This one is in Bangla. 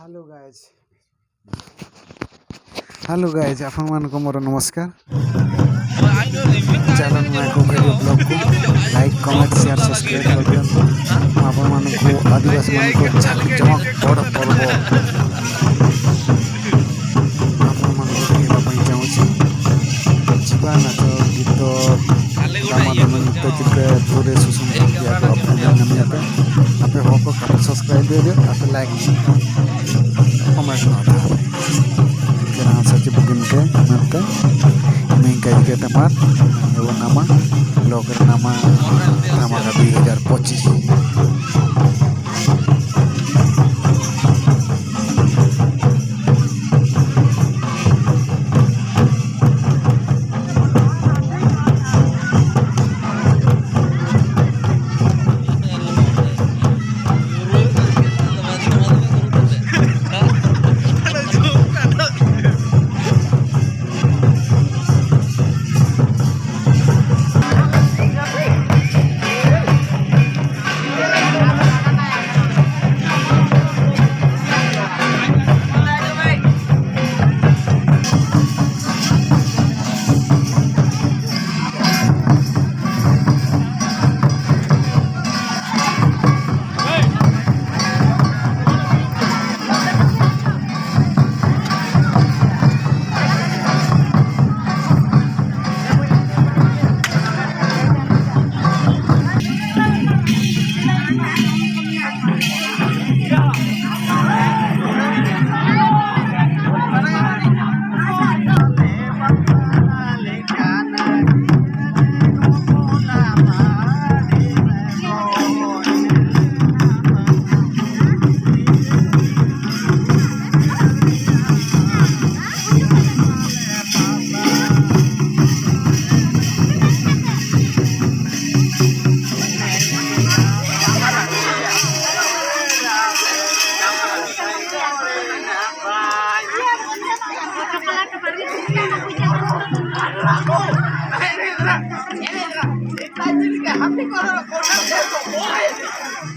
হ্যালো গাইজ হ্যালো গাইজ আপনার মানকু মোর নমস্কার চ্যানেল মানকু ভিডিও ব্লগকু লাইক কমেন্ট শেয়ার সাবস্ক্রাইব করবেন আপনার মানকু আদিবাসী মানকু ঝাঁকি চমক বড় পর্ব करते जितने पूरे सोशल मीडिया को आप नहीं आते यहाँ पे हो को काफ़ी सब्सक्राइब दे दिए यहाँ पे लाइक कमेंट आता है हाँ सच बुकिंग के मिलते मैं कई के तमार वो नामा ब्लॉगर नामा नामा का दुई हज़ार पच्चीस Thank you.